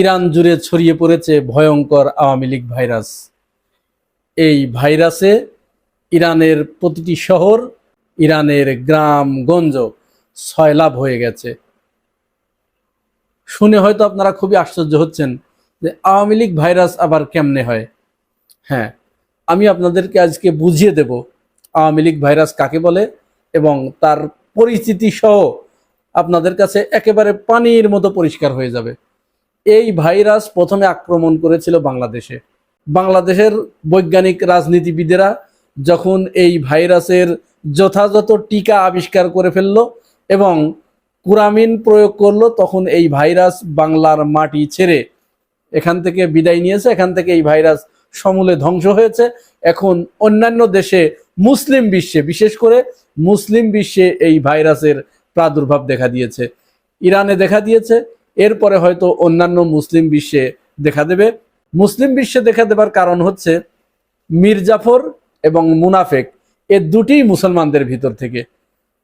Iran জুড়ে ছড়িয়ে পড়েছে ভয়ঙ্কর আওয়ামী লীগ ভাইরাস। এই ভাইরাসে ইরানের প্রতিটি শহর, ইরানের গ্রাম গঞ্জ সয়লাভ হয়ে গেছে। শুনে হয়তো আপনারা খুবই আশ্চর্য হচ্ছেন যে আওয়ামী লীগ ভাইরাস আবার কেমনে হয়? হ্যাঁ আমি আপনাদেরকে আজকে বুঝিয়ে দেব আওয়ামী লীগ ভাইরাস কাকে বলে এবং তার পরিস্থিতি সহ আপনাদের কাছে একেবারে পানির মতো পরিষ্কার হয়ে যাবে। এই ভাইরাস প্রথমে আক্রমণ করেছিল বাংলাদেশে। বাংলাদেশের বৈজ্ঞানিক রাজনীতিবিদেরা যখন এই ভাইরাসের যথাযথ টিকা আবিষ্কার করে ফেলল এবং কুরামিন প্রয়োগ করল, তখন এই ভাইরাস বাংলার মাটি ছেড়ে এখান থেকে বিদায় নিয়েছে। এখান থেকে এই ভাইরাস সমূলে ধ্বংস হয়েছে। এখন অন্যান্য দেশে, মুসলিম বিশ্বে, বিশেষ করে মুসলিম বিশ্বে এই ভাইরাসের প্রাদুর্ভাব দেখা দিয়েছে। ইরানে দেখা দিয়েছে। এরপরে হয়তো অন্যান্য মুসলিম বিশ্বে দেখা দেবে। মুসলিম বিশ্বে দেখা দেবার কারণ হচ্ছে মির্জাফর এবং মুনাফেক, এ দুটি মুসলমানদের ভিতর থেকে।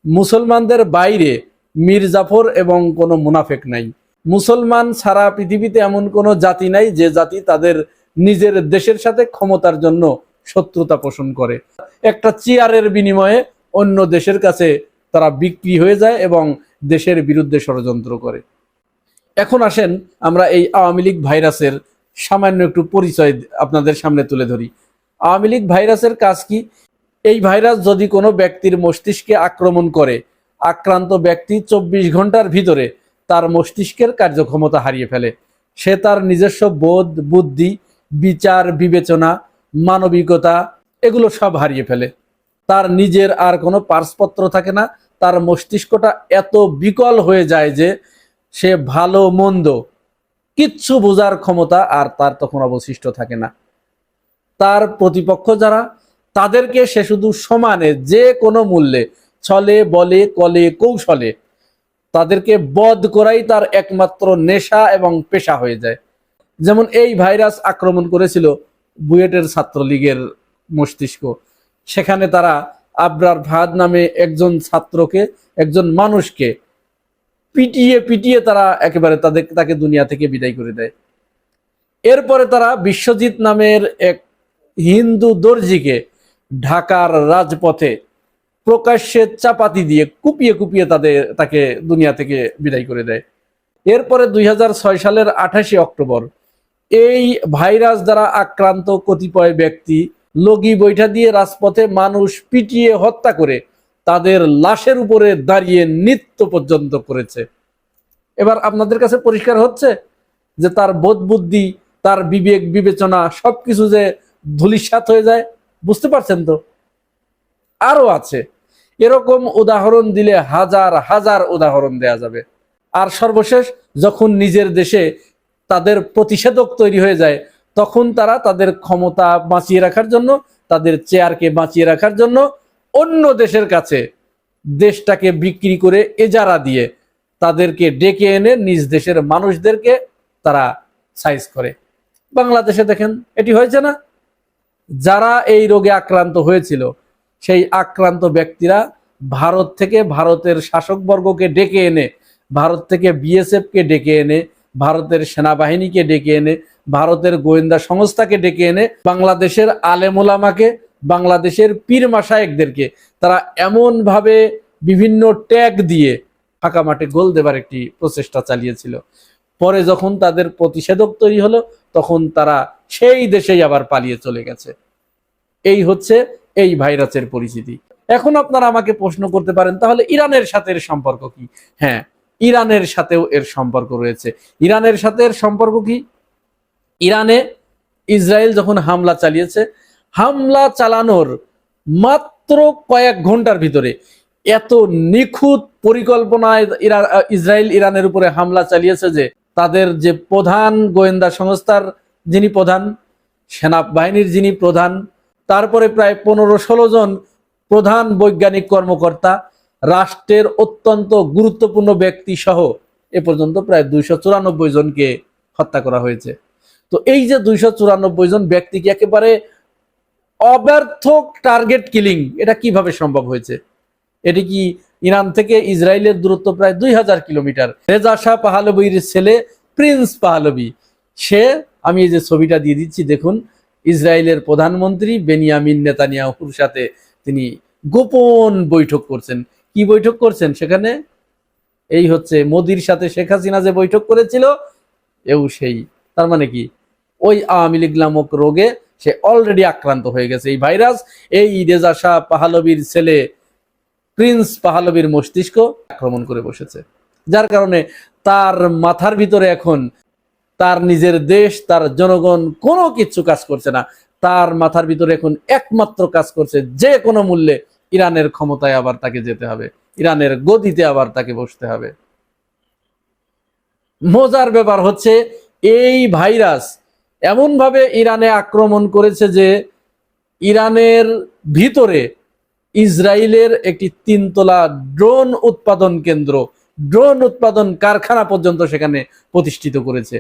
মুসলমানদের বাইরে মির্জাফর এবং কোনো মুনাফেক নাই। মুসলমান সারা পৃথিবীতে এমন কোনো জাতি নাই যে জাতি তাদের নিজের দেশের সাথে ক্ষমতার জন্য শত্রুতা পোষণ করে। একটা চেয়ারের বিনিময়ে অন্য দেশের কাছে তারা বিক্রি হয়ে যায় এবং দেশের বিরুদ্ধে ষড়যন্ত্র করে। এখন আসেন, আমরা এই আওয়ামী লীগ ভাইরাসের সামান্য একটু পরিচয় আপনাদের সামনে তুলে ধরি। আওয়ামী লীগ ভাইরাসের কাজ কি? এই ভাইরাস যদি কোনো ব্যক্তির মস্তিষ্কে আক্রমণ করে, আক্রান্ত ব্যক্তি চব্বিশ ঘণ্টার ভিতরে তার মস্তিষ্কের কার্যক্ষমতা হারিয়ে ফেলে। সে তার নিজস্ব বোধ, বুদ্ধি, বিচার, বিবেচনা, মানবিকতা, এগুলো সব হারিয়ে ফেলে। তার নিজের আর কোনো পার্সপত্র থাকে না, তার মস্তিষ্কটা এত বিকল হয়ে যায় যে সে ভালো মন্দ, কিচ্ছু বোঝার ক্ষমতা আর তার তখন অবশিষ্ট থাকে না। তার প্রতিপক্ষ যারা, তাদেরকে সে শুধু সমানে, যে কোনো মূল্যে, ছলে, বলে, কলে, কৌশলে, তাদেরকে বধ করাই তার একমাত্র নেশা এবং পেশা হয়ে যায়। যেমন এই ভাইরাস আক্রমণ করেছিল বুয়েটের ছাত্রলীগের মস্তিষ্ক। সেখানে তারা আবরার ভাদ নামে একজন ছাত্রকে, একজন মানুষকে পিটিয়ে পিটিয়ে তারা একেবারে তাদের, তাকে দুনিয়া থেকে বিদায় করে দেয়। এরপরে তারা বিশ্বজিৎ নামের এক হিন্দু দর্জিকে ঢাকার রাজপথে প্রকাশ্যে চাপাতি দিয়ে কুপিয়ে কুপিয়ে তাদের, তাকে দুনিয়া থেকে বিদায় করে দেয়। এরপরে দুই হাজার ছয় সালের আঠাশে অক্টোবর এই ভাইরাস দ্বারা আক্রান্ত কতিপয় ব্যক্তি লগি বৈঠা দিয়ে রাজপথে মানুষ পিটিয়ে হত্যা করে তাদের লাশের উপরে দাঁড়িয়ে নৃত্য পর্যন্ত করেছে। এবার আপনাদের কাছে পরিষ্কার হচ্ছে যে তার বোধ বুদ্ধি তার বিবেক বিবেচনা সবকিছু যে ধুলিসাত হয়ে যায়, বুঝতে পারছেন তো? আরও আছে, এরকম উদাহরণ দিলে হাজার হাজার উদাহরণ দেয়া যাবে। আর সর্বশেষ, যখন নিজের দেশে তাদের প্রতিষেধক তৈরি হয়ে যায়, তখন তারা তাদের ক্ষমতা বাঁচিয়ে রাখার জন্য, তাদের চেয়ারকে বাঁচিয়ে রাখার জন্য অন্য দেশের কাছে দেশটাকে বিক্রি করে এজারা দিয়ে তাদেরকে ডেকে এনে নিজ দেশের মানুষদেরকে তারা সাইজ করে। বাংলাদেশে দেখেন, এটি হয়েছে না? যারা এই রোগে আক্রান্ত হয়েছিল, সেই আক্রান্ত ব্যক্তিরা ভারত থেকে ভারতের শাসকবর্গকে ডেকে এনে, ভারত থেকে বিএসএফকে ডেকে এনে, ভারতের সেনাবাহিনীকে ডেকে এনে, ভারতের গোয়েন্দা সংস্থাকে ডেকে এনে, বাংলাদেশের আলেমোলামাকে বাংলাদেশের পীর মাসায়েকদেরকে তারা এমনভাবে বিভিন্ন ট্যাগ দিয়ে ফাঁকা মাঠে গোল দেবার একটি প্রচেষ্টা চালিয়েছিল। পরে যখন তাদের প্রতিষেধক তৈরি হলো, তখন তারা সেই দেশেই আবার পালিয়ে চলে গেছে। এই হচ্ছে এই ভাইরাসের পরিচিতি। এখন আপনারা আমাকে প্রশ্ন করতে পারেন, তাহলে ইরানের সাথে এর সম্পর্ক কি? হ্যাঁ ইরানের সাথেও এর সম্পর্ক রয়েছে। ইরানের সাথে এর সম্পর্ক কি? ইরানে ইসরায়েল যখন হামলা চালিয়েছে হামলা চালানোর মাত্র কয়েক ঘণ্টার ভিতরে এত নিখুঁত পরিকল্পনায় ইসরায়েল ইরানের উপরে হামলা চালিয়েছে যে তাদের যে প্রধান গোয়েন্দা সংস্থার যিনি প্রধান, সেনাবাহিনীর যিনি প্রধান, তারপরে প্রায় পনেরো ষোলো জন প্রধান বৈজ্ঞানিক কর্মকর্তা, রাষ্ট্রের অত্যন্ত গুরুত্বপূর্ণ ব্যক্তি সহ এ পর্যন্ত প্রায় দুইশো চুরানব্বই জনকে হত্যা করা হয়েছে। তো এই যে দুইশো চুরানব্বই জন ব্যক্তিকে একেবারে অব্যর্থ টার্গেট কিলিং এটা কীভাবে সম্ভব হয়েছে? এটি কি ইরান থেকে ইসরায়েলের দূরত্ব প্রায় দুই হাজার কিলোমিটার। রেজা শাহ পাহালবির ছেলে প্রিন্স পাহালবি, সে, আমি এই যে ছবিটা দিয়ে দিচ্ছি, দেখুন, ইসরায়েলের প্রধানমন্ত্রী বেনিয়ামিন নেতানিয়াহুর সাথে তিনি গোপন বৈঠক করছেন। কি বৈঠক করছেন? সেখানে এই হচ্ছে মোদির সাথে শেখ হাসিনা যে বৈঠক করেছিল, এও সেই। তার মানে কি? ওই আওয়ামী লীগ নামক রোগে সে অলরেডি আক্রান্ত হয়ে গেছে। এই ভাইরাস এই রেজা শাহ পাহালবির ছেলে প্রিন্স পাহালবির মস্তিষ্ক আক্রমণ করে বসেছে। যার কারণে তার মাথার ভিতরে এখন তার নিজের দেশ, তার জনগণ কোনো কিছু কাজ করছে না। তার মাথার ভিতরে এখন একমাত্র কাজ করছে যে কোনো মূল্যে ইরানের ক্ষমতায় আবার তাকে যেতে হবে। ইরানের গদিতে আবার তাকে বসতে হবে। মজার ব্যাপার হচ্ছে, এই ভাইরাস এমনভাবে ইরানে আক্রমণ করেছে যে ইরানের ভিতরে ইসরায়েলের একটি তিনতলা ড্রোন উৎপাদন কেন্দ্র, ড্রোন উৎপাদন কারখানা পর্যন্ত সেখানে প্রতিষ্ঠিত করেছে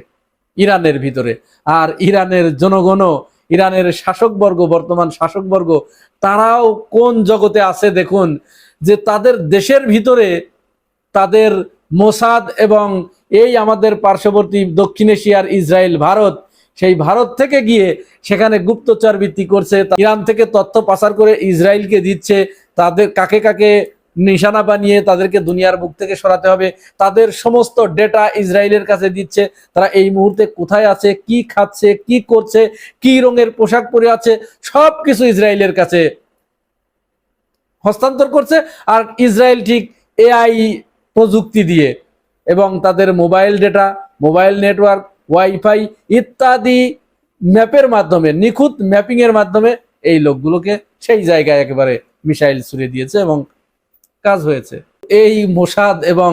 ইরানের ভিতরে। আর ইরানের জনগণও, ইরানের শাসকবর্গ, বর্তমান শাসকবর্গ, তারাও কোন জগতে আছে দেখুন, যে তাদের দেশের ভিতরে তাদের মোসাদ এবং এই আমাদের পার্শ্ববর্তী দক্ষিণ এশিয়ার ইসরায়েল, ভারত সেই ভারত থেকে গিয়ে সেখানে গুপ্তচর ভিত্তি করছে ইরান থেকে তথ্য পাচার করে ইসরায়েলকে দিচ্ছে, তাদের কাকে কাকে নিশানা বানিয়ে তাদেরকে দুনিয়ার বুক থেকে সরাতে হবে, তাদের সমস্ত ডেটা ইসরায়েলের কাছে দিচ্ছে, তারা এই মুহূর্তে কোথায় আছে, কি খাচ্ছে, কি করছে, কি রঙের পোশাক পরে আছে সব কিছু ইসরায়েলের কাছে হস্তান্তর করছে, আর ইসরায়েল ঠিক এআই প্রযুক্তি দিয়ে এবং তাদের mobile data, mobile network wifi ইত্যাদি ম্যাপের মাধ্যমে, নিখুঁত ম্যাপিং এর মাধ্যমে এই লোকগুলোকে সেই জায়গায় একেবারে মিসাইল ছুড়ে দিয়েছে এবং কাজ হয়েছে। এই মোসাদ এবং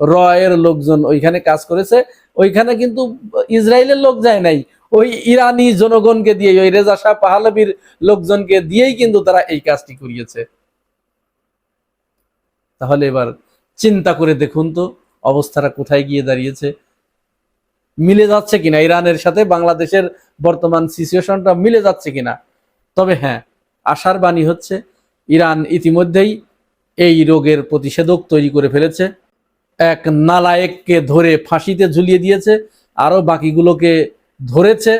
রয়ের লোকজন ওইখানে কাজ করেছে। ওইখানে কিন্তু ইসরায়েলের লোক যায় নাই। ওই ইরানি জনগণকে দিয়ে ওই রেজা শাহ পাহালবির লোকজনকে দিয়েই কিন্তু তারা এই কাজটি করিয়েছে। তাহলে এবার চিন্তা করে দেখুন তো, অবস্থাটা কোথায় গিয়ে দাঁড়িয়েছে। মিলে যাচ্ছে কিনা? ইরানের সাথে বাংলাদেশের বর্তমান সিচুয়েশনটা মিলে যাচ্ছে কিনা? তবে হ্যাঁ আশার বাণী হচ্ছে, ইরান ইতিমধ্যেই এই রোগের প্রতিষেধক তৈরি করে ফেলেছে। এক নালায়েককে ধরে ফাঁসিতে ঝুলিয়ে দিয়েছে, আরও বাকিগুলোকে ধরেছে।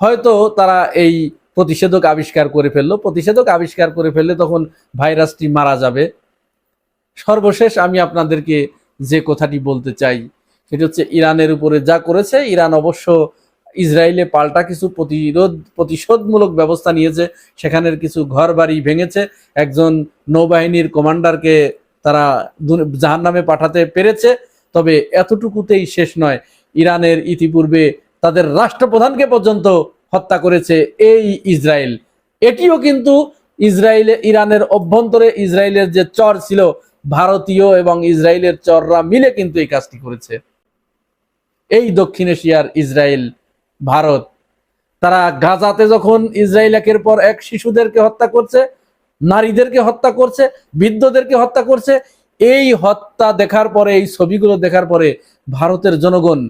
হয়তো তারা এই প্রতিষেধক আবিষ্কার করে ফেলল। প্রতিষেধক আবিষ্কার করে ফেললে তখন ভাইরাসটি মারা যাবে। সর্বশেষ আমি আপনাদেরকে যে কথাটি বলতে চাই সেটি হচ্ছে ইরানের উপরে যা করেছে, ইরান অবশ্য ইসরায়েলে পাল্টা কিছু প্রতিরোধ, প্রতিশোধমূলক ব্যবস্থা নিয়েছে, সেখানের কিছু ঘর বাড়ি ভেঙেছে, একজন নৌবাহিনীর কমান্ডারকে তারা জাহান নামে পাঠাতে পেরেছে, তবে এতটুকুতেই শেষ নয়, ইরানের ইতিপূর্বে তাদের রাষ্ট্রপ্রধানকে পর্যন্ত হত্যা করেছে এই ইসরায়েল। এটিও কিন্তু ইসরায়েলে, ইরানের অভ্যন্তরে ইসরায়েলের যে চর ছিল, ভারতীয় এবং ইসরায়েলের চররা মিলে কিন্তু এই কাজটি করেছে। এই দক্ষিণ এশিয়ার ইসরায়েল, ভারত। তারা গাজাতে যখন ইসরায়েল একের পর এক শিশুদেরকে হত্যা করছে, নারীদেরকে হত্যা করছে, বৃদ্ধদেরকে হত্যা করছে, এই হত্যা দেখার পরে, এই ছবিগুলো দেখার পরে ভারতের জনগণ,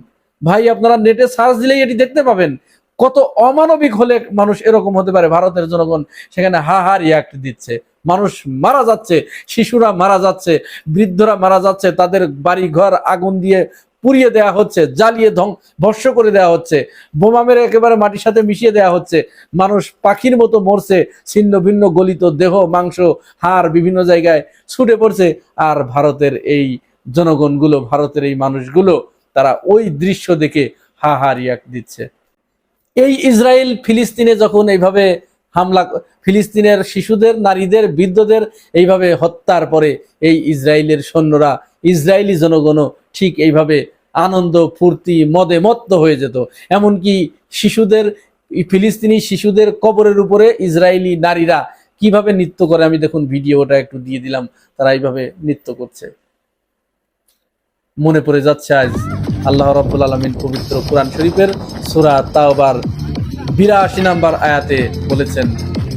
ভাই, আপনারা নেটে সার্চ দিলেই এটি দেখতে পাবেন, কত অমানবিক হলে মানুষ এরকম হতে পারে। ভারতের জনগণ সেখানে হা হা রিয়াক্ট দিচ্ছে। মানুষ মারা যাচ্ছে, শিশুরা মারা যাচ্ছে, বৃদ্ধরা মারা যাচ্ছে, তাদের বাড়ি ঘর আগুন দিয়ে পুড়িয়ে দেওয়া হচ্ছে, জ্বালিয়ে ভস্য করে দেওয়া হচ্ছে, বোমা মেরে একেবারে মাটির সাথে মিশিয়ে দেওয়া হচ্ছে, মানুষ পাখির মতো মরছে, ছিন্ন ভিন্ন গলিত দেহ, মাংস, হাড় বিভিন্ন জায়গায় ছুটে পড়ছে, আর ভারতের এই জনগণগুলো, ভারতের এই মানুষগুলো, তারা ওই দৃশ্য দেখে হা রিয়াক্ট দিচ্ছে। এই ইসরায়েল ফিলিস্তিনে যখন এইভাবে হামলা ফিলিস্তিনের শিশুদের, নারীদের, বৃদ্ধদের এইভাবে হত্যার পরে এই ইসরায়েলের সৈন্যরা, ইসরায়েলি জনগণও ঠিক এইভাবে আনন্দ, ফুর্তি, মদে মত্ত হয়ে যেত। এমনকি শিশুদের ফিলিস্তিনি শিশুদের কবরের উপরে ইসরায়েলি নারীরা কীভাবে নৃত্য করে, আমি দেখুন ভিডিওটা একটু দিয়ে দিলাম, তারা এইভাবে নৃত্য করছে। মনে পড়ে যাচ্ছে আজ আল্লাহ রাব্বুল আলমিন পবিত্র কোরআন শরীফের সুরা তাওবার বিরাশি নাম্বার আয়াতে বলেছেন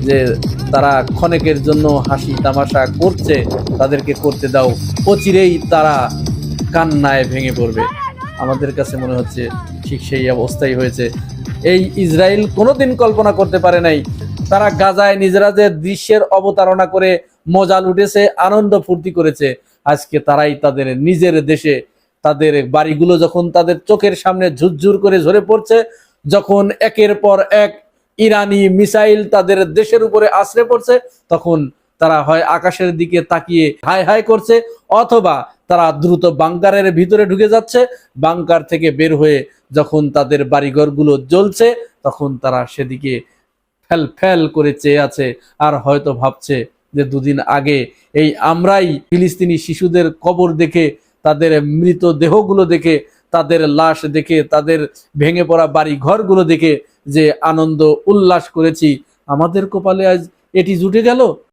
যে তারা ক্ষণেকের জন্য হাসি তামাশা করছে, তাদেরকে করতে দাও। অচিরেই তারা কান্নায় ভেঙে পড়বে। আমাদের কাছে মনে হচ্ছে ঠিক সেই অবস্থাই হয়েছে। এই ইসরায়েল কোনোদিন কল্পনা করতে পারে নাই। তারা গাজায় নিজেরা যে দৃশ্যের অবতারণা করে মজা লুটেছে, আনন্দ ফুর্তি করেছে। আজকে তারাই তাদের নিজের দেশে, তাদের বাড়িগুলো যখন তাদের চোখের সামনে ঝুরঝুর করে ঝরে পড়ছে যখন একের পর এক ইরানি মিসাইল তাদের দেশের উপরে আশ্রে পড়ছে তখন তারা হয় আকাশের দিকে তাকিয়ে হাই হাই করছে, অথবা তারা দ্রুত বাংকারের ভিতরে ঢুকে যাচ্ছে। বাংকার থেকে বের হয়ে যখন তাদের বাড়িঘরগুলো জ্বলছে, তখন তারা সেদিকে ফেল ফেল করে চেয়ে আছে আর হয়তো ভাবছে যে দুদিন আগে এই আমরাই ফিলিস্তিনি শিশুদের কবর দেখে, তাদের মৃত দেহগুলো দেখে তাদের লাশ দেখে, তাদের ভেঙে পড়া বাড়ি ঘরগুলো দেখে যে আনন্দ, উল্লাস করেছি। আমাদের কপালে আজ এটি জুটে গেল।